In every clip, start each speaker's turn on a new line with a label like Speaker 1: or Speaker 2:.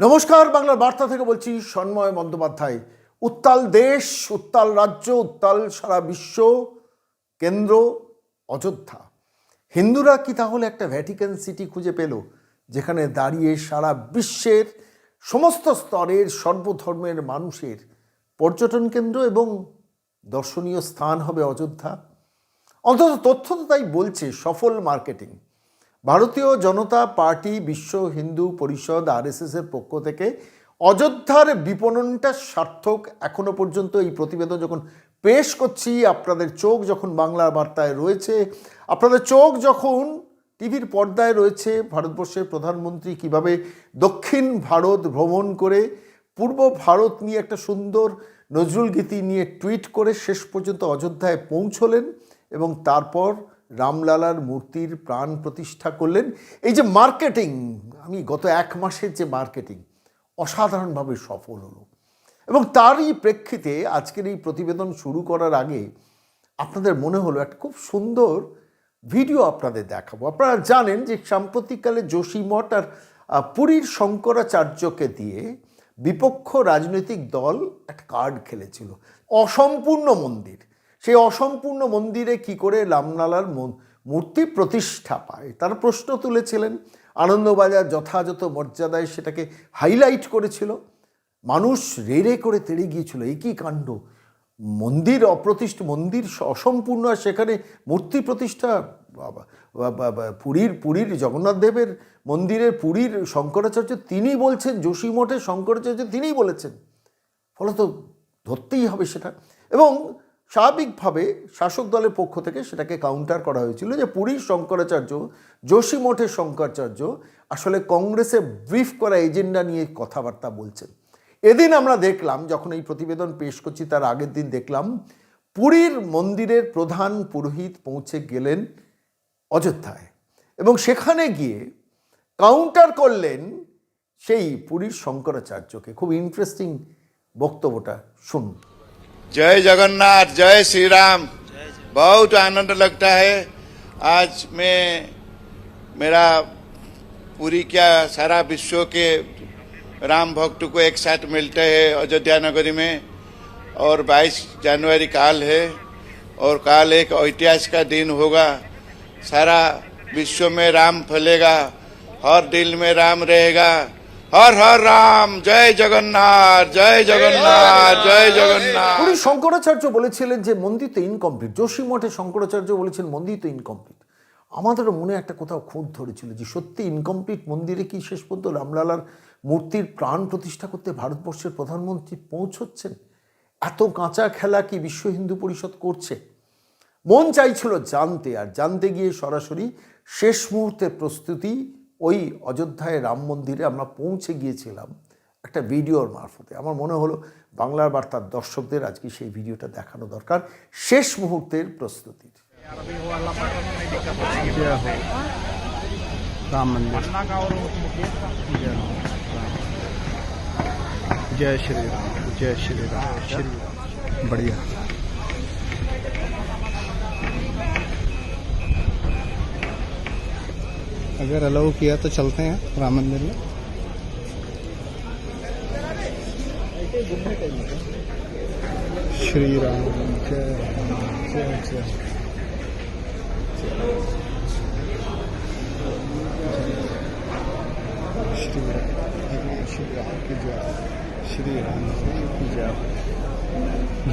Speaker 1: নমস্কার, বাংলার বার্তা থেকে বলছি সন্ময় বন্দ্যোপাধ্যায়। উত্তাল দেশ, উত্তাল রাজ্য, উত্তাল সারা বিশ্ব, কেন্দ্র অযোধ্যা। হিন্দুরা কি তাহলে একটা ভ্যাটিকান সিটি খুঁজে পেল, যেখানে দাঁড়িয়ে সারা বিশ্বের সমস্ত স্তরের সর্বধর্মের মানুষের পর্যটন কেন্দ্র এবং দর্শনীয় স্থান হবে অযোধ্যা? অন্তত তথ্য তো তাই বলছে সফল মার্কেটিং। ভারতীয় জনতা পার্টি বিশ্ব হিন্দু পরিষদ আরএসএসের পক্ষ থেকে অযোধ্যার বিপণনটা সার্থক। এখনও পর্যন্ত এই প্রতিবেদন যখন পেশ করছি, আপনাদের চোখ যখন বাংলার বার্তায় রয়েছে, আপনাদের চোখ যখন টিভির পর্দায় রয়েছে, ভারতবর্ষের প্রধানমন্ত্রী কীভাবে দক্ষিণ ভারত ভ্রমণ করে, পূর্ব ভারত নিয়ে একটা সুন্দর নজরুল গীতি নিয়ে টুইট করে শেষ পর্যন্ত অযোধ্যায় পৌঁছলেন এবং তারপর রামলালার মূর্তির প্রাণ প্রতিষ্ঠা করলেন। এই যে মার্কেটিং, আমি গত এক মাসের যে মার্কেটিং, অসাধারণভাবে সফল হলো। এবং তারই প্রেক্ষিতে আজকের এই প্রতিবেদন শুরু করার আগে আপনাদের মনে হলো একটা খুব সুন্দর ভিডিও আপনাদের দেখাবো। আপনারা জানেন যে সাম্প্রতিককালে যোশীমঠ আর পুরীর শঙ্করাচার্যকে দিয়ে বিপক্ষ রাজনৈতিক দল একটা কার্ড খেলেছিল। অসম্পূর্ণ মন্দির। সেই অসম্পূর্ণ মন্দিরে কি করে রামলালার মূর্তি প্রতিষ্ঠা পায়? তার প্রশ্ন তুলেছিলেন। আনন্দবাজার যথাযথ মর্যাদায় সেটাকে হাইলাইট করেছিল। মানুষ রেড়ে করে তেড়ে গিয়েছিল। এই কী কাণ্ড? মন্দির অপ্রতিষ্ঠ, মন্দির অসম্পূর্ণ, আর সেখানে মূর্তি প্রতিষ্ঠা পুরীর পুরীর জগন্নাথ দেবের মন্দিরের পুরীর শঙ্করাচার্য তিনি বলছেন, যোশী যোশীমঠের শঙ্করাচার্য তিনিই বলেছেন। ফলত ধরতেই হবে সেটা। এবং স্বাভাবিকভাবে শাসক দলের পক্ষ থেকে সেটাকে কাউন্টার করা হয়েছিল যে পুরীর শঙ্করাচার্য, যোশী মঠের শঙ্করাচার্য আসলে কংগ্রেসে ব্রিফ করা এজেন্ডা নিয়ে কথাবার্তা বলছেন। এদিন আমরা দেখলাম, যখন এই প্রতিবেদন পেশ করছি তার আগের দিন দেখলাম, পুরীর মন্দিরের প্রধান পুরোহিত পৌঁছে গেলেন অযোধ্যায় এবং সেখানে গিয়ে কাউন্টার করলেন সেই পুরীর শঙ্করাচার্যকে। খুব ইন্টারেস্টিং বক্তব্যটা শুনুন।
Speaker 2: जय जगन्नाथ जय श्री राम बहुत आनंद लगता है। आज मैं मेरा पूरी क्या सारा विश्व के राम भक्त को एक साथ मिलते हैं अयोध्या नगरी में। और 22 जनवरी काल है और काल एक ऐतिहासिक का दिन होगा। सारा विश्व में राम फैलेगा हर दिल में राम रहेगा। হর হর রাম, জয় জগন্নাথ জয় জগন্নাথ জয় জগন্নাথ।
Speaker 1: উনি শঙ্করাচার্য বলেছিলেন যে মন্দির তো ইনকমপ্লিট যোশী মঠে শঙ্করাচার্য বলেছেন মন্দির তো ইনকমপ্লিট আমাদেরও মনে একটা কোথাও খুঁত ধরেছিল যে সত্যি ইনকমপ্লিট মন্দিরে কি শেষ পর্যন্ত রামলালার মূর্তির প্রাণ প্রতিষ্ঠা করতে ভারতবর্ষের প্রধানমন্ত্রী পৌঁছচ্ছেন? এত কাঁচা খেলা কি বিশ্ব হিন্দু পরিষদ করছে? মন চাইছিল জানতে, আর জানতে গিয়ে সরাসরি শেষ মুহূর্তের প্রস্তুতি ওই অযোধ্যায় রাম মন্দিরে আমরা পৌঁছে গিয়েছিলাম একটা ভিডিওর মারফতে আমার মনে হলো বাংলার বার্তার দর্শকদের আজকে সেই ভিডিওটা দেখানো দরকার শেষ মুহূর্তের প্রস্তুতির
Speaker 3: जय हो राम मंदिर जय हो राम। जय श्री राम जय श्री राम श्री राम बढ़िया अगर अलाउ किया तो चलते हैं राम मंदिर में। श्री राम। श्री राम। जय। श्री राम की जय।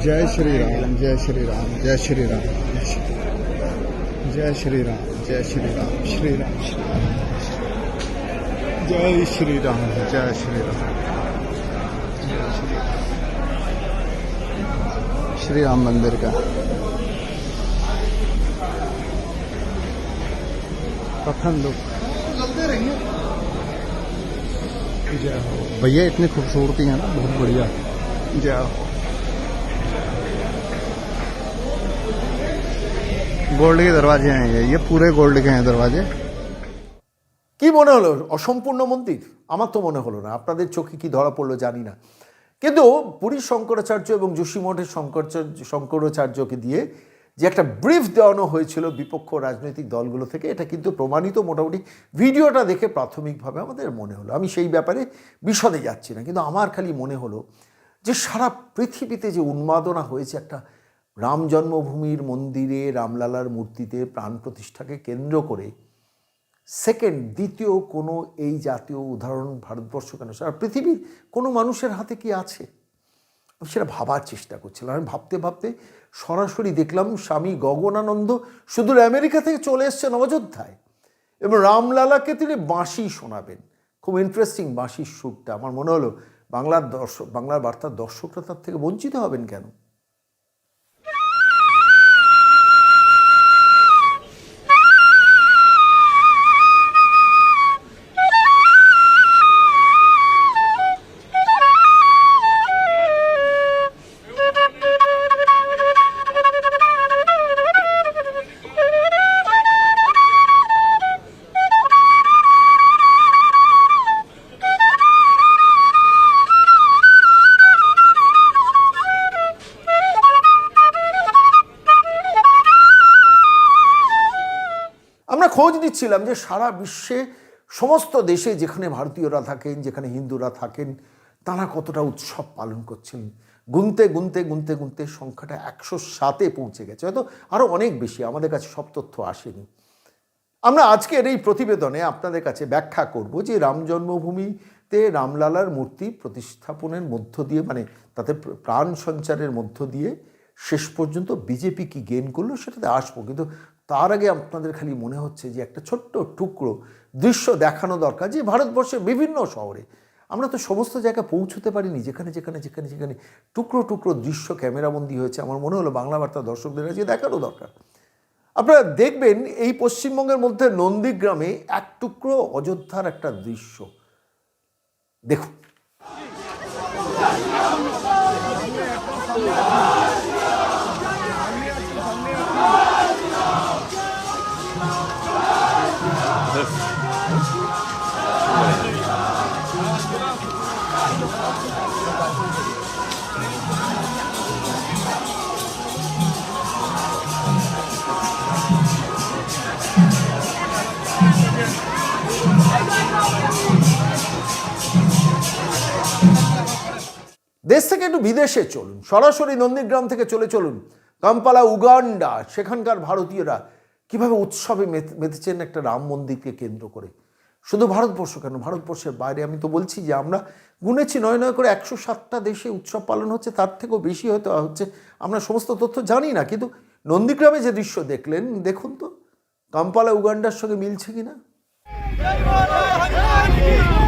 Speaker 3: जय श्री राम। जय श्री राम। जय श्री राम। जय श्री राम। जय श्री राम। श्री राम श्री राम जय श्री राम जय श्री राम श्री राम मंदिर का। कथन लोग। जय भैया, इतनी खूबसूरती है ना, बहुत बढ़िया। जय हो। गोल्ड के दरवाजे हैं ये ये पूरे गोल्ड के हैं दरवाजे
Speaker 1: কি মনে হলো অসম্পূর্ণ মন্দির আমার তো মনে হলো না আপনাদের চোখে কি ধরা পড়লো জানি না কিন্তু পুরীর শঙ্করাচার্য এবং যোশীমঠের শঙ্করাচার্য শঙ্করাচার্যকে দিয়ে যে একটা ব্রিফ দেওয়ানো হয়েছিল বিপক্ষ রাজনৈতিক দলগুলো থেকে এটা কিন্তু প্রমাণিত মোটামুটি ভিডিওটা দেখে প্রাথমিকভাবে আমাদের মনে হলো আমি সেই ব্যাপারে বিশদে যাচ্ছি না কিন্তু আমার খালি মনে হলো যে সারা পৃথিবীতে যে উন্মাদনা হয়েছে একটা রাম জন্মভূমির মন্দিরে রামলালার মূর্তিতে প্রাণ প্রতিষ্ঠাকে কেন্দ্র করে সেকেন্ড, দ্বিতীয় কোনো এই জাতীয় উদাহরণ ভারতবর্ষ কেন? সারা পৃথিবীর কোনো মানুষের হাতে কি আছে? আমি সেটা ভাবার চেষ্টা করছিলাম। আমি ভাবতে ভাবতে সরাসরি দেখলাম স্বামী গগনানন্দ সুদূর আমেরিকা থেকে চলে এসছেন অযোধ্যায় এবং রামলালাকে তিনি বাঁশি শোনাবেন। খুব ইন্টারেস্টিং বাঁশির সুরটা। আমার মনে হলো বাংলার দর্শক, বাংলার বার্তার দর্শকরা তার থেকে বঞ্চিত হবেন কেন? খোঁজ নিচ্ছিলাম যে সারা বিশ্বে সমস্ত দেশে যেখানে ভারতীয়রা থাকেন, যেখানে হিন্দুরা থাকেন, তারা কতটা উৎসব পালন করছেন। গুনতে গুনতে গুনতে গুনতে সংখ্যাটা একশো সাতে পৌঁছে গেছে। হয়তো আরও অনেক বেশি, আমাদের কাছে সব তথ্য আসেনি। আমরা আজকের এই প্রতিবেদনে আপনাদের কাছে ব্যাখ্যা করব যে রাম জন্মভূমিতে রামলালার মূর্তি প্রতিস্থাপনের মধ্য দিয়ে মানে তাতে প্রাণ সঞ্চারের মধ্য দিয়ে শেষ পর্যন্ত বিজেপি কি গেন করল সেটাতে আসব। কিন্তু তার আগে আপনাদের খালি মনে হচ্ছে যে একটা ছোট্ট টুকরো দৃশ্য দেখানো দরকার যে ভারতবর্ষের বিভিন্ন শহরে। আমরা তো সমস্ত জায়গায় পৌঁছতে পারিনি, যেখানে যেখানে যেখানে যেখানে টুকরো টুকরো দৃশ্য ক্যামেরাবন্দি হয়েছে। আমার মনে হলো বাংলা বার্তা দর্শকদের কাছে দেখানো দরকার। আপনারা দেখবেন এই পশ্চিমবঙ্গের মধ্যে নন্দীগ্রামে এক টুকরো অযোধ্যার একটা দৃশ্য। দেখুন। থেকে একটু বিদেশে চলুন, সরাসরি নন্দীগ্রাম থেকে চলে চলুন, কাম্পালা, উগান্ডা, সেখানকার ভারতীয়রা কীভাবে উৎসবে মেতে- মেতেছেন একটা রাম মন্দিরকে কেন্দ্র করে। শুধু ভারতবর্ষ কেন? ভারতবর্ষের বাইরে আমি তো বলছি যে আমরা গুনেছি নয় নয় করে একশো সাতটা দেশে উৎসব পালন হচ্ছে, তার থেকেও বেশি হয়তো হচ্ছে, আমরা সমস্ত তথ্য জানি না, কিন্তু নন্দীগ্রামে যে দৃশ্য দেখলেন, দেখুন তো, কাম্পালা, উগান্ডার সঙ্গে মিলছে কিনা?
Speaker 3: जय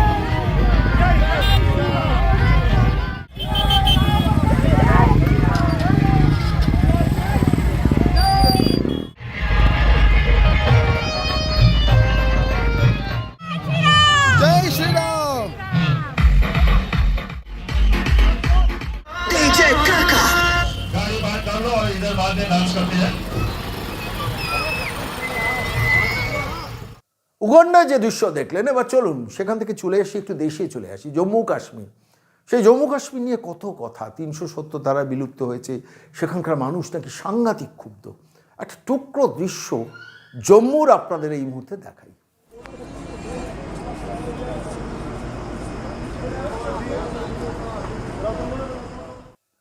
Speaker 1: যে দৃশ্য দেখলেন, এবার চলুন, সেখান থেকে চলে আসি, একটু দেশে চলে আসি, জম্মু কাশ্মীর। সেই জম্মু কাশ্মীর নিয়ে কত কথা, তিনশো সত্তর দ্বারা বিলুপ্ত হয়েছে, সেখানকার মানুষ নাকি সাংঘাতিক ক্ষুব্ধ। একটা টুকরো দৃশ্য জম্মুর আপনাদের এই মুহূর্তে দেখাই।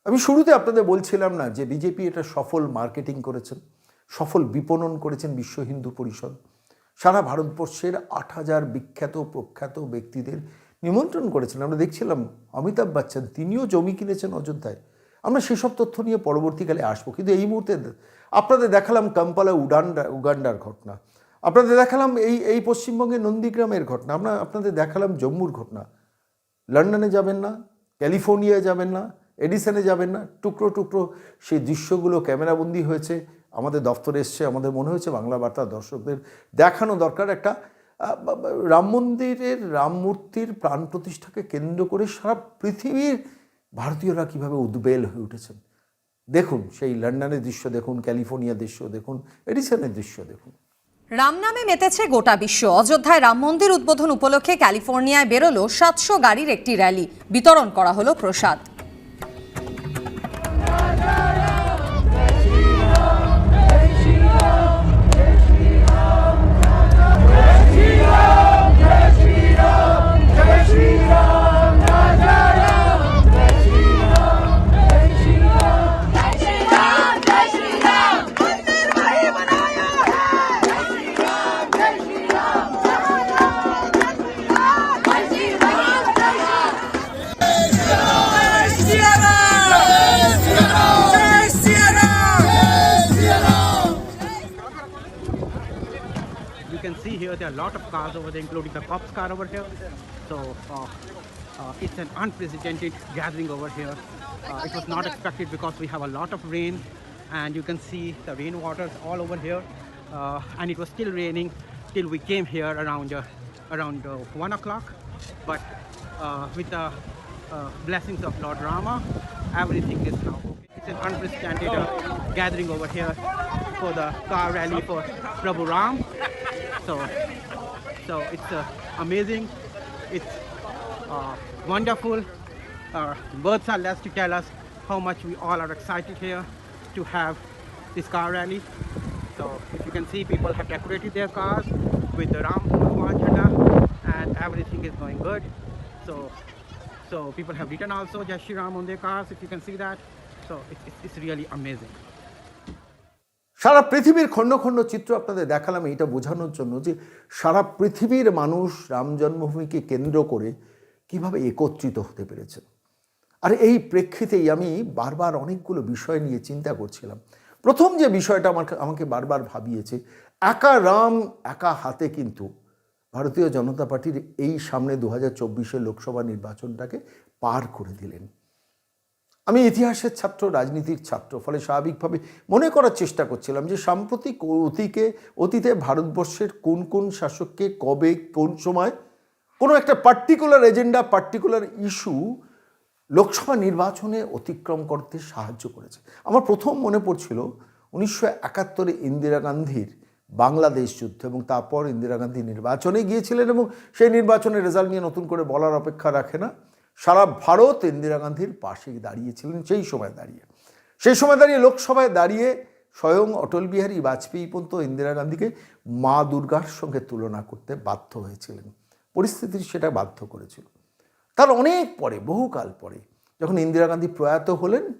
Speaker 1: আমি শুরুতে আপনাদের বলছিলাম না যে বিজেপি এটা সফল মার্কেটিং করেছেন, সফল বিপণন করেছেন বিশ্ব হিন্দু পরিষদ। সারা ভারতবর্ষের আট হাজার বিখ্যাত প্রখ্যাত ব্যক্তিদের নিমন্ত্রণ করেছেন। আমরা দেখছিলাম অমিতাভ বচ্চন, তিনিও জমি কিনেছেন অযোধ্যায়। আমরা সেসব তথ্য নিয়ে পরবর্তীকালে আসব। কিন্তু এই মুহূর্তে আপনাদের দেখালাম কাম্পালা উডান্ডা উগান্ডার ঘটনা। আপনাদের দেখালাম এই এই পশ্চিমবঙ্গের নন্দীগ্রামের ঘটনা। আমরা, আপনাদের দেখালাম জম্মুর ঘটনা। লন্ডনে যাবেন না, ক্যালিফোর্নিয়ায় যাবেন না, এডিসনে যাবেন না, টুকরো টুকরো সেই দৃশ্যগুলো ক্যামেরাবন্দি হয়েছে। আমাদের দফতরে এসছে, আমাদের মনে হয়েছে বাংলা বার্তা দর্শকদের দেখানো দরকার একটা রাম মন্দিরের রাম মূর্তির প্রাণ প্রতিষ্ঠাকে কেন্দ্র করে সারা পৃথিবীর ভারতীয়রা কীভাবে উদ্বেল হয়ে উঠেছেন। দেখুন, সেই লন্ডনের দৃশ্য দেখুন ক্যালিফোর্নিয়া দৃশ্য দেখুন, এডিসনের দৃশ্য দেখুন।
Speaker 4: রাম নামে মেতেছে গোটা বিশ্ব। অযোধ্যায় রাম মন্দির উদ্বোধন উপলক্ষে ক্যালিফোর্নিয়ায় বেরোলো সাতশো গাড়ির একটি র্যালি। বিতরণ করা হলো প্রসাদ।
Speaker 5: Here, there are a lot of cars over there, including the cops car over here. So uh, uh, it's an unprecedented gathering over here. Uh, it was not expected because we have a lot of rain, and you can see the rainwaters all over here. Uh, and it was still raining till we came here around uh, around uh, one o'clock. But with the blessings of Lord Rama, everything is now okay. It's an unprecedented gathering over here for the car rally for Prabhu Ram. So, so it's uh, amazing. It's uh, wonderful. Uh, words are less to tell us how much we all are excited here to have this car rally. So if you can see, people have decorated their cars with the Ram Bhagwan and everything is going good. So, so people have written also Jai Ram on their cars. If you can see that, so it's, it's really amazing.
Speaker 1: সারা পৃথিবীর খণ্ড খণ্ড চিত্র আপনাদের দেখালাম এটা বোঝানোর জন্য যে সারা পৃথিবীর মানুষ রাম জন্মভূমিকে কেন্দ্র করে কীভাবে একত্রিত হতে পেরেছে। আর এই প্রেক্ষিতেই আমি বারবার অনেকগুলো বিষয় নিয়ে চিন্তা করছিলাম। প্রথম যে বিষয়টা আমার আমাকে বারবার ভাবিয়েছে, একা রাম, একা হাতে কিন্তু ভারতীয় জনতা পার্টির এই সামনে দু হাজার লোকসভা নির্বাচনটাকে পার করে দিলেন। আমি ইতিহাসের ছাত্র, রাজনীতির ছাত্র, ফলে স্বাভাবিকভাবে মনে করার চেষ্টা করছিলাম যে সাম্প্রতিক অতীকে, অতীতে ভারতবর্ষের কোন কোন শাসককে, কবে, কোন সময় কোনো একটা particular agenda particular issue Lok Sabha নির্বাচনে অতিক্রম করতে সাহায্য করেছে। আমার প্রথম মনে পড়ছিল উনিশশো একাত্তরে ইন্দিরা গান্ধীর বাংলাদেশ যুদ্ধ এবং তারপর ইন্দিরা গান্ধী নির্বাচনে গিয়েছিলেন এবং সেই নির্বাচনের রেজাল্ট নিয়ে নতুন করে বলার অপেক্ষা রাখে না। সারা ভারত ইন্দিরা গান্ধীর পাশে দাঁড়িয়েছিলেন, সেই সময় দাঁড়িয়ে। সেই সময় দাঁড়িয়ে লোকসভায় দাঁড়িয়ে স্বয়ং অটল বিহারী বাজপেয়ী পর্যন্ত ইন্দিরা গান্ধীকে মা দুর্গার সঙ্গে তুলনা করতে বাধ্য হয়েছিলেন। পরিস্থিতি সেটা বাধ্য করেছিল। তার অনেক পরে, বহুকাল পরে, যখন ইন্দিরা গান্ধী প্রয়াত হলেন,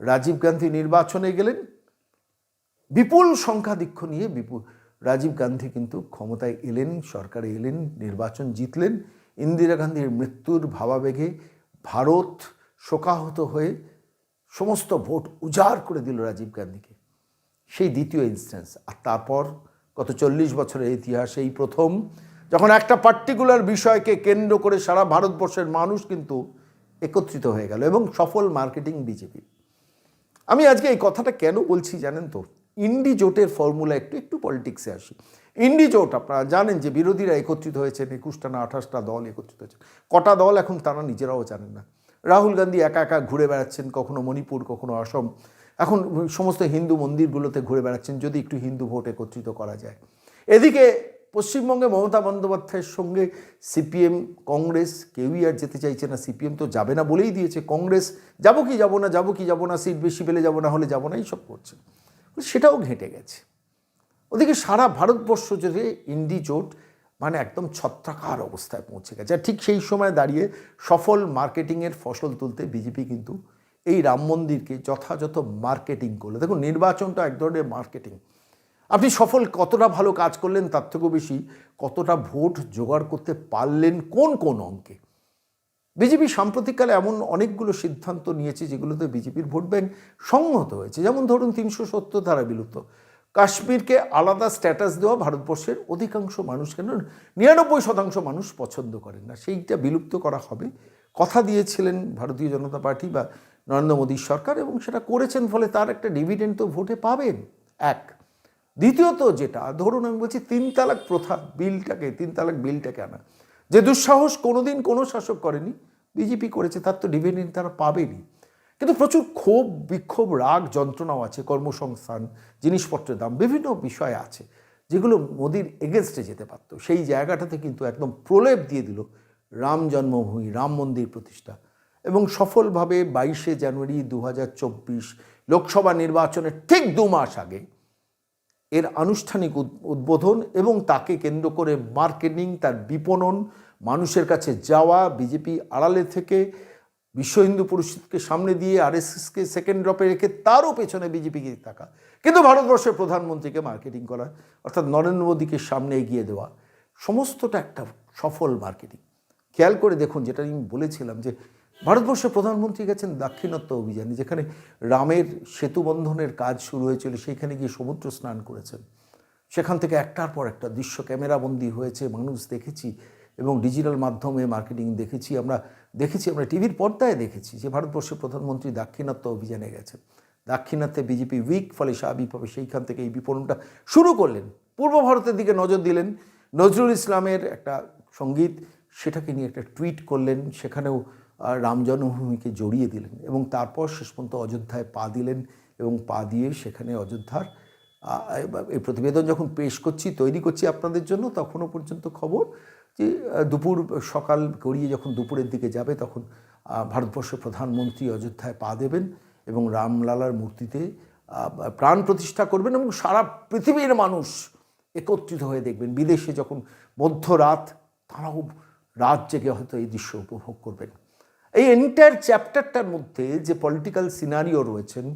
Speaker 1: রাজীব গান্ধী নির্বাচনে গেলেন, বিপুল সংখ্যাধিক্য নিয়ে বিপুল, রাজীব গান্ধী কিন্তু ক্ষমতায় এলেন, সরকারে এলেন, নির্বাচন জিতলেন ইন্দিরা গান্ধীর মৃত্যুর ভাবাবেগে ভারত শোকাহত হয়ে সমস্ত ভোট উজাড় করে দিল রাজীব গান্ধীকে। সেই দ্বিতীয় ইনস্ট্যান্স আর তারপর গত চল্লিশ বছরের ইতিহাসে, এই প্রথম, যখন একটা পার্টিকুলার বিষয়কে কেন্দ্র করে সারা ভারতবর্ষের মানুষ কিন্তু একত্রিত হয়ে গেল এবং সফল মার্কেটিং বিজেপি আমি আজকে এই কথাটা কেন বলছি জানেন তো? ইন্ডি জোটের ফর্মুলা একটু একটু পলিটিক্সে আসি। ইন্ডি জোট আপনারা জানেন যে বিরোধীরা একত্রিত হয়েছেন, একুশটা না আঠাশটা দল একত্রিত হয়েছে। কটা দল এখন তারা নিজেরাও জানেন না। রাহুল গান্ধী একা একা ঘুরে বেড়াচ্ছেন, কখনো মণিপুর, কখনো অসম। এখন সমস্ত হিন্দু মন্দিরগুলোতে ঘুরে বেড়াচ্ছেন, যদি একটু হিন্দু ভোট একত্রিত করা যায়। এদিকে পশ্চিমবঙ্গে মমতা বন্দ্যোপাধ্যায়ের সঙ্গে সিপিএম, কংগ্রেস, কেউই আর যেতে চাইছে না। সিপিএম তো যাবে না বলেই দিয়েছে, কংগ্রেস যাব কি যাব না, যাব কি যাব না, সিট বেশি পেলে যাব না, হলে যাব না, এইসব করছে। সেটাও ঘেঁটে গেছে। ওদিকে সারা ভারতবর্ষ জুড়ে ইন্ডি জোট মানে একদম ছত্রাকার অবস্থায় পৌঁছে গেছে। আর ঠিক সেই সময় দাঁড়িয়ে সফল মার্কেটিংয়ের ফসল তুলতে বিজেপি কিন্তু এই রাম মন্দিরকে যথাযথ মার্কেটিং করল। দেখুন নির্বাচনটা এক ধরনের মার্কেটিং। আপনি সফল কতটা ভালো কাজ করলেন তার থেকেও বেশি কতটা ভোট জোগাড় করতে পারলেন কোন কোন অঙ্কে? বিজেপি সাম্প্রতিককালে এমন অনেকগুলো সিদ্ধান্ত নিয়েছে যেগুলোতে বিজেপির ভোট ব্যাংক সংহত হয়েছে। যেমন ধরুন, তিনশো সত্তর ধারা বিলুপ্ত। কাশ্মীরকে আলাদা স্ট্যাটাস দেওয়া ভারতবর্ষের অধিকাংশ মানুষ কেন নিরানব্বই শতাংশ মানুষ পছন্দ করেন না। সেইটা বিলুপ্ত করা হবে। কথা দিয়েছিলেন ভারতীয় জনতা পার্টি বা নরেন্দ্র মোদীর সরকার এবং সেটা করেছেন ফলে তার একটা ডিভিডেন্ড তো ভোটে পাবেন। এক। দ্বিতীয়ত যেটা, ধরুন আমি বলছি তিন তালাক প্রথা বিলটাকে, তিন তালাক বিলটাকে আনা। যে দুঃসাহস কোনোদিন কোনো শাসক করেনি, বিজেপি করেছে, তার তো ডিভিডেন্ড তারা পাবেনি কিন্তু প্রচুর ক্ষোভ, বিক্ষোভ, রাগ, যন্ত্রণাও আছে, কর্মসংস্থান, জিনিসপত্রের দাম, বিভিন্ন বিষয় আছে যেগুলো মোদির এগেনস্টে যেতে পারতো। সেই জায়গাটাতে কিন্তু একদম প্রলেপ দিয়ে দিল রাম জন্মভূমি, রাম মন্দির প্রতিষ্ঠা এবং সফলভাবে বাইশে জানুয়ারি দু হাজার চব্বিশ লোকসভা নির্বাচনের ঠিক দু মাস আগে এর আনুষ্ঠানিক উদ- উদ্বোধন এবং তাকে কেন্দ্র করে মার্কেটিং, তার বিপণন, মানুষের কাছে যাওয়া, বিজেপি আড়ালে থেকে বিশ্ব হিন্দু পরিষদকে সামনে দিয়ে আরএসএসকে সেকেন্ড ড্রপে রেখে তারও পেছনে বিজেপিকে থাকা কিন্তু ভারতবর্ষের প্রধানমন্ত্রীকে মার্কেটিং করা অর্থাৎ নরেন্দ্র মোদীকে সামনে এগিয়ে দেওয়া। সমস্তটা একটা সফল মার্কেটিং খেয়াল করে দেখুন, যেটা আমি বলেছিলাম যে ভারতবর্ষের প্রধানমন্ত্রী গেছেন দাক্ষিণাত্য অভিযানে, যেখানে রামের সেতু বন্ধনের কাজ শুরু হয়েছিল, সেইখানে গিয়ে সমুদ্র স্নান করেছেন। সেখান থেকে একটার পর একটা দৃশ্য, ক্যামেরাবন্দি হয়েছে, মানুষ দেখেছি। এবং ডিজিটাল মাধ্যমে মার্কেটিং দেখেছি আমরা দেখেছি আমরা টিভির পর্দায় দেখেছি যে ভারতবর্ষের প্রধানমন্ত্রী দাক্ষিণাত্য অভিযানে গেছেন। দাক্ষিণাত্যে বিজেপি উইক ফলে স্বাভাবিকভাবে সেইখান থেকে এই বিপণনটা শুরু করলেন। পূর্ব ভারতের দিকে নজর দিলেন। নজরুল ইসলামের একটা সংগীত, সেটাকে নিয়ে একটা টুইট করলেন। সেখানেও রাম জন্মভূমিকে জড়িয়ে দিলেন এবং তারপর শেষ পর্যন্ত অযোধ্যায় পা দিলেন এবং পা দিয়ে সেখানে অযোধ্যার এই প্রতিবেদন যখন পেশ করছি, তৈরি করছি আপনাদের জন্য, তখনও পর্যন্ত খবর। যে দুপুর, সকাল গড়িয়ে যখন দুপুরের দিকে যাবে তখন ভারতবর্ষের প্রধানমন্ত্রী অযোধ্যায় পা দেবেন এবং রামলালার মূর্তিতে প্রাণ প্রতিষ্ঠা করবেন এবং সারা পৃথিবীর মানুষ একত্রিত হয়ে দেখবেন। বিদেশে যখন মধ্যরাত, তারাও রাত জেগে হয়তো এই দৃশ্য উপভোগ করবেন। এই এন্টায়ার চ্যাপ্টারটার মধ্যে যে পলিটিক্যাল সিনারিও রয়েছেন,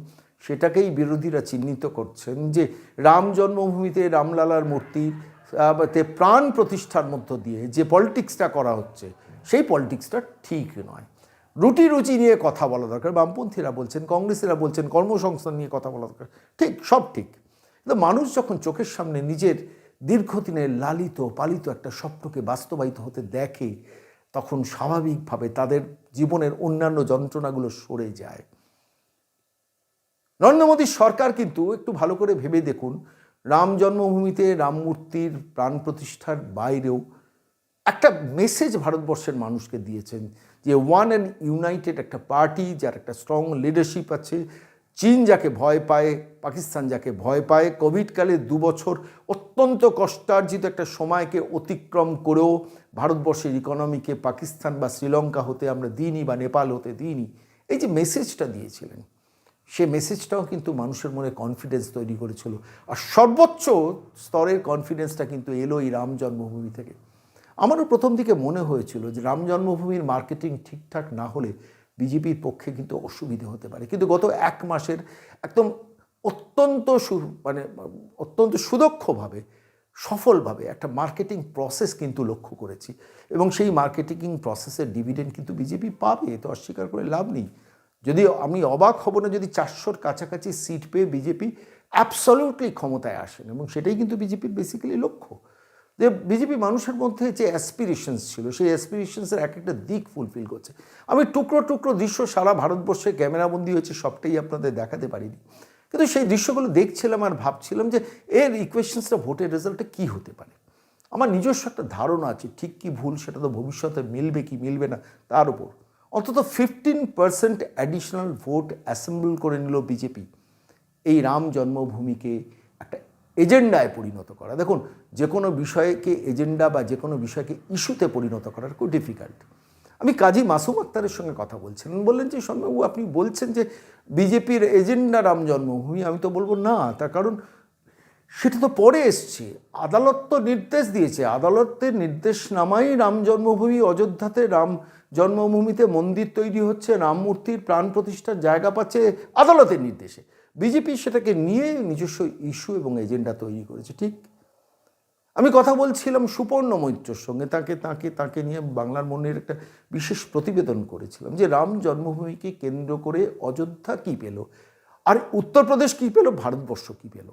Speaker 1: সেটাকেই বিরোধীরা চিহ্নিত করছেন যে, রাম জন্মভূমিতে রামলালার মূর্তি তে প্রাণ প্রতিষ্ঠার মধ্য দিয়ে যে পলিটিক্সটা করা হচ্ছে, সেই পলিটিক্সটা ঠিক নয়। রুটি রুচি নিয়ে কথা বলা দরকার। বামপন্থীরা বলছেন, কংগ্রেসিরা বলছেন, কর্মসংস্থান নিয়ে কথা বলা দরকার। ঠিক, সব ঠিক। কিন্তু মানুষ যখন চোখের সামনে নিজের দীর্ঘদিনের লালিত, পালিত একটা স্বপ্নকে বাস্তবায়িত হতে দেখে, তখন স্বাভাবিকভাবে তাদের জীবনের অন্যান্য যন্ত্রণাগুলো সরে যায়। নরেন্দ্র মোদীর সরকার কিন্তু একটু ভালো করে ভেবে দেখুন রাম জন্মভূমিতে রাম মূর্তির প্রাণ প্রতিষ্ঠার বাইরেও একটা মেসেজ ভারতবর্ষের মানুষকে দিয়েছেন যে ওয়ান অ্যান্ড ইউনাইটেড একটা পার্টি যার একটা স্ট্রং লিডারশিপ আছে, চীন যাকে ভয় পায়, পাকিস্তান যাকে ভয় পায় কোভিডকালে দু বছর অত্যন্ত কষ্টার্জিত একটা সময়কে অতিক্রম করেও ভারতবর্ষের ইকোনমিকে পাকিস্তান বা শ্রীলঙ্কা হতে আমরা দিইনি বা নেপাল হতে দিইনি। এই যে মেসেজটা দিয়েছিলেন সে মেসেজটাও কিন্তু মানুষের মনে কনফিডেন্স তৈরি করেছিল। আর সর্বোচ্চ স্তরের কনফিডেন্সটা কিন্তু এলো এই রাম জন্মভূমি থেকে। আমারও প্রথম দিকে মনে হয়েছিল যে রাম জন্মভূমির মার্কেটিং ঠিকঠাক না হলে বিজেপির পক্ষে কিন্তু অসুবিধে হতে পারে। কিন্তু গত এক মাসের একদম অত্যন্ত সু মানে অত্যন্ত সুদক্ষভাবে, সফলভাবে একটা মার্কেটিং প্রসেস কিন্তু লক্ষ্য করেছি। এবং সেই মার্কেটিং প্রসেসের ডিভিডেন্ড কিন্তু বিজেপি পাবে তো অস্বীকার করে লাভ নেই। যদি আমি অবাক হব না, যদি চারশোর কাছাকাছি সিট পেয়ে বিজেপি অ্যাবসলিউটলি ক্ষমতায় আসেন, এবং সেটাই কিন্তু বিজেপির বেসিক্যালি লক্ষ্য। যে বিজেপি মানুষের মধ্যে যে অ্যাসপিরেশনস ছিল, সেই অ্যাসপিরেশনসের এক একটা দিক ফুলফিল করছে। আমি টুকরো টুকরো দৃশ্য সারা ভারতবর্ষে ক্যামেরাবন্দি হয়েছে, সবটাই আপনাদের দেখাতে পারিনি। কিন্তু সেই দৃশ্যগুলো দেখছিলাম আর ভাবছিলাম যে এর ইকুয়েশনসটা ভোটের রেজাল্টে কী হতে পারে? আমার নিজস্ব একটা ধারণা আছে, ঠিক কি ভুল সেটা তো ভবিষ্যতে মিলবে কি মিলবে না, তার উপর। অন্তত fifteen percent additional vote assemble করে নিল বিজেপি এই রাম জন্মভূমিকে একটা এজেন্ডায় পরিণত করা। দেখুন, যে কোনো বিষয়কে এজেন্ডা বা যে কোনো বিষয়কে ইস্যুতে পরিণত করার খুব ডিফিকাল্ট আমি কাজী মাসুম আক্তারের সঙ্গে কথা বলছিলেন বললেন যে, সৌম্যবাবু, আপনি বলছেন যে বিজেপির এজেন্ডা রাম জন্মভূমি। আমি তো বলব, না, তার কারণ সেটা তো পরে এসছে। আদালত তো নির্দেশ দিয়েছে। আদালতের নির্দেশ নির্দেশনামাই রাম জন্মভূমি, অযোধ্যাতে রাম জন্মভূমিতে মন্দির তৈরি হচ্ছে, রাম মূর্তির প্রাণ প্রতিষ্ঠার জায়গা পাচ্ছে আদালতের নির্দেশে। বিজেপি সেটাকে নিয়ে নিজস্ব ইস্যু এবং এজেন্ডা তৈরি করেছে, ঠিক? আমি কথা বলছিলাম সুপর্ণ মৈত্রর সঙ্গে, তাকে তাকে তাকে নিয়ে বাংলার মনের একটা বিশেষ প্রতিবেদন করেছিলাম যে রাম জন্মভূমিকে কেন্দ্র করে অযোধ্যা কী পেল? আর উত্তরপ্রদেশ কী পেল? ভারতবর্ষ কী পেল?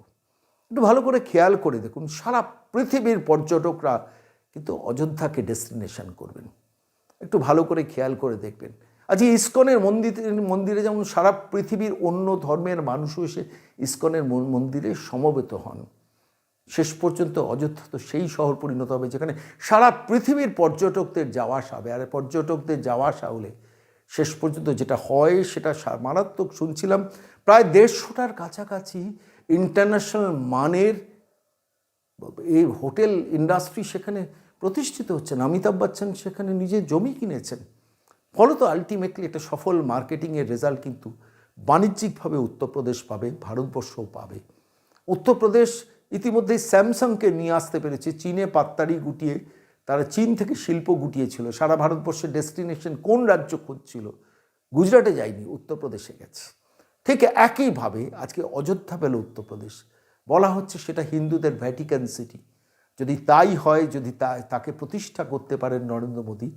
Speaker 1: একটু ভালো করে খেয়াল করে দেখুন, সারা পৃথিবীর পর্যটকরা কিন্তু অযোধ্যাকে ডেস্টিনেশন করবেন। একটু ভালো করে খেয়াল করে দেখবেন। আজ এই ইস্কনের মন্দির, মন্দিরে যেমন সারা পৃথিবীর অন্য ধর্মের মানুষও এসে ইস্কনের মন- মন্দিরে সমবেত হন। শেষ পর্যন্ত অযোধ্যা তো সেই শহর পরিণত হবে, যেখানে সারা পৃথিবীর পর্যটকদের যাওয়া আসা হবে। আর পর্যটকদের যাওয়া আসা হলে শেষ পর্যন্ত যেটা হয় সেটা মারাত্মক শুনছিলাম। প্রায় দেড়শোটার কাছাকাছি ইন্টারন্যাশনাল মানের এই হোটেল ইন্ডাস্ট্রি সেখানে প্রতিষ্ঠিত হচ্ছেন। অমিতাভ বচ্চন সেখানে নিজে জমি কিনেছেন। ফলত আলটিমেটলি একটা সফল মার্কেটিংয়ের রেজাল্ট কিন্তু বাণিজ্যিকভাবে উত্তরপ্রদেশ পাবে, ভারতবর্ষও পাবে। উত্তরপ্রদেশ ইতিমধ্যেই স্যামসাংকে নিয়ে আসতে পেরেছে। চীনে পাত্তারি গুটিয়ে, তারা চীন থেকে শিল্প গুটিয়েছিল। সারা ভারতবর্ষের ডেস্টিনেশন কোন রাজ্য খুঁজছিল? গুজরাটে যায়নি, উত্তরপ্রদেশে গেছে। ঠিক একইভাবে আজকে অযোধ্যা পেল উত্তরপ্রদেশ। বলা হচ্ছে সেটা হিন্দুদের ভ্যাটিকান সিটি যদি তাই হয়, যদি তা, তাকে প্রতিষ্ঠা করতে পারেন নরেন্দ্র মোদী,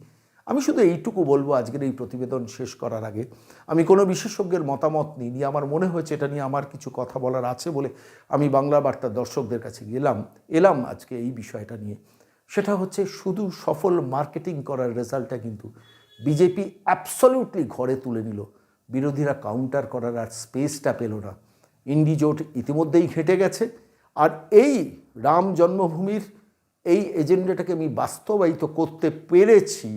Speaker 1: আমি শুধু এইটুকু বলব আজকের এই প্রতিবেদন শেষ করার আগে। আমি কোনো বিশেষজ্ঞের মতামত নিই নিয়ে আমার মনে হয়েছে এটা নিয়ে আমার কিছু কথা বলার আছে বলে আমি বাংলা বার্তার দর্শকদের কাছে গেলাম, এলাম আজকে এই বিষয়টা নিয়ে। সেটা হচ্ছে শুধু সফল মার্কেটিং করার রেজাল্টটা কিন্তু বিজেপি অ্যাবসলিউটলি ঘরে তুলে নিল। বিরোধীরা কাউন্টার করার আর স্পেসটা পেল না। ইন্ডি জোট ইতিমধ্যেই ঘেটে গেছে। আর এই রাম জন্মভূমির এই এজেন্ডাটাকে আমি বাস্তবায়িত করতে পেরেছি,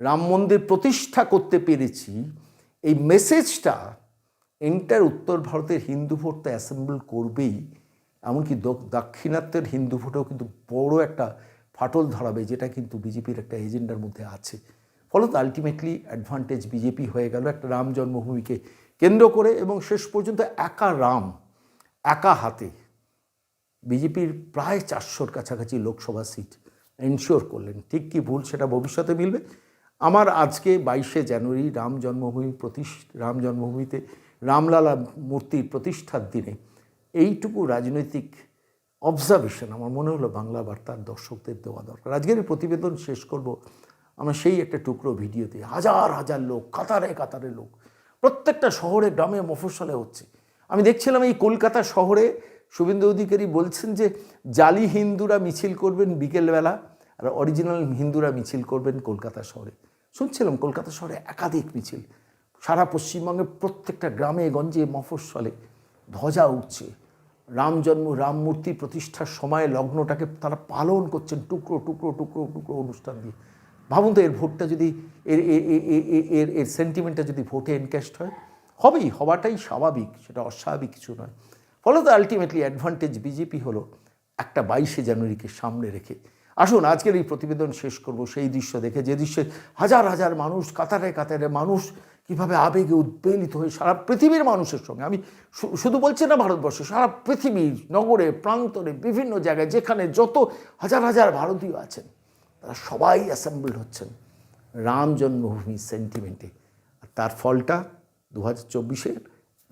Speaker 1: রাম মন্দির প্রতিষ্ঠা করতে পেরেছি, এই মেসেজটা এন্টার উত্তর ভারতের হিন্দু ভোট তো অ্যাসেম্বল করবেই, এমনকি দাক্ষিণাত্যের হিন্দু ভোটেও কিন্তু বড় একটা ফাটল ধরাবে, যেটা কিন্তু বিজেপির একটা এজেন্ডার মধ্যে আছে। ফলত আলটিমেটলি অ্যাডভান্টেজ বিজেপি হয়ে গেল একটা রাম জন্মভূমিকে কেন্দ্র করে এবং শেষ পর্যন্ত একা রাম, একা হাতে বিজেপির প্রায় চারশোর কাছাকাছি লোকসভা সিট এনশিওর করলেন। ঠিক কি ভুল সেটা ভবিষ্যতে মিলবে? আমার আজকে বাইশে জানুয়ারি রাম জন্মভূমি প্রতিষ্ঠ রাম জন্মভূমিতে রামলালা মূর্তির প্রতিষ্ঠার দিনে এইটুকু রাজনৈতিক অবজারভেশন আমার মনে হলো বাংলা বার্তার দর্শকদের দেওয়া দরকার। আজকের প্রতিবেদন শেষ করব আমরা সেই একটা টুকরো ভিডিওতে হাজার হাজার লোক, কাতারে কাতারে লোক, প্রত্যেকটা শহরে, গ্রামে, মফস্বলে হচ্ছে। আমি দেখছিলাম এই কলকাতা শহরে শুভেন্দু অধিকারী বলছেন যে, জালি হিন্দুরা মিছিল করবেন বিকেলবেলা আর অরিজিনাল হিন্দুরা মিছিল করবেন কলকাতা শহরে। শুনছিলাম কলকাতা শহরে একাধিক মিছিল। সারা পশ্চিমবঙ্গের প্রত্যেকটা গ্রামে, গঞ্জে, মফস্বলে ধ্বজা উঠছে। রাম জন্ম, রাম মূর্তি প্রতিষ্ঠার সময় লগ্নটাকে তারা পালন করছেন টুকরো টুকরো টুকরো টুকরো অনুষ্ঠান দিয়ে। ভাবুন তো এর ভোটটা যদি, এর এর এর সেন্টিমেন্টটা যদি ভোটে এনক্যাস্ট হয়, হবেই, হওয়াটাই স্বাভাবিক, সেটা অস্বাভাবিক কিছু নয়। ফলত আলটিমেটলি অ্যাডভান্টেজ বিজেপি হলো একটা বাইশে জানুয়ারিকে সামনে রেখে। আসুন, আজকের এই প্রতিবেদন শেষ করব, সেই দৃশ্য দেখে, যে দৃশ্যে হাজার হাজার মানুষ, কাতারে কাতারে মানুষ কীভাবে আবেগে উদ্বেলিত হয়ে সারা পৃথিবীর মানুষের সঙ্গে, আমি শুধু বলছি না ভারতবর্ষ, সারা পৃথিবীর নগরে, প্রান্তরে, বিভিন্ন জায়গায়, যেখানে যত হাজার হাজার ভারতীয় আছেন তারা সবাই অ্যাসেম্বল হচ্ছেন রাম জন্মভূমি সেন্টিমেন্টে। আর তার ফলটা দু হাজার চব্বিশের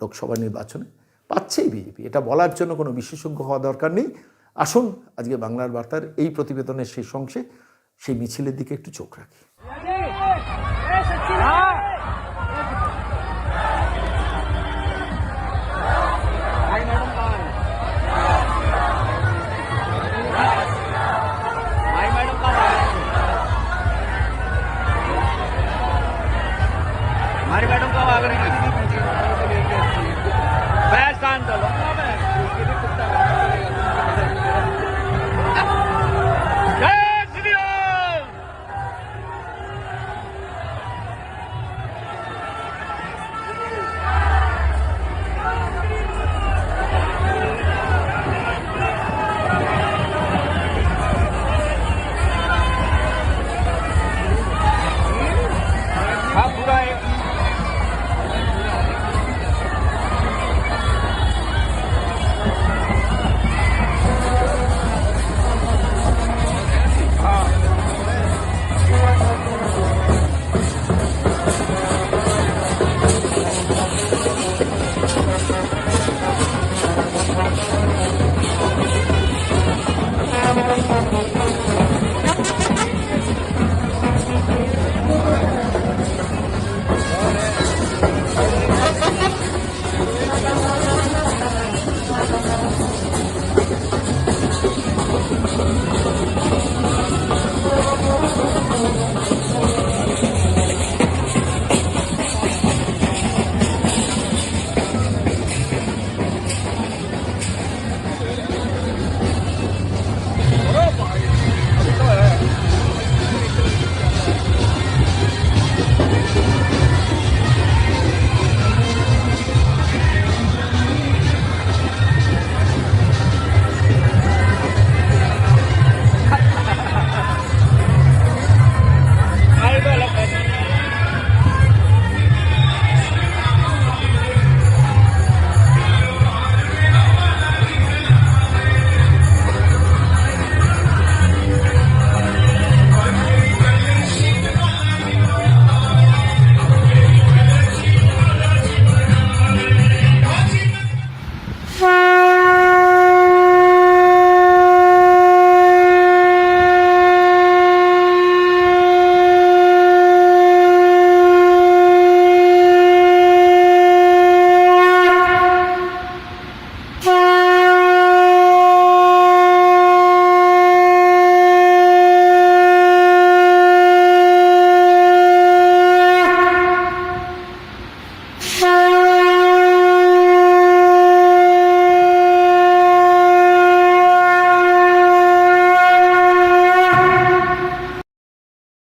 Speaker 1: লোকসভা নির্বাচনে পাচ্ছেই বিজেপি। এটা বলার জন্য কোনো বিশেষজ্ঞ হওয়া দরকার নেই। আসুন, আজকে বাংলার বার্তার এই প্রতিবেদনের শেষ অংশে সেই মিছিলের দিকে একটু চোখ রাখি।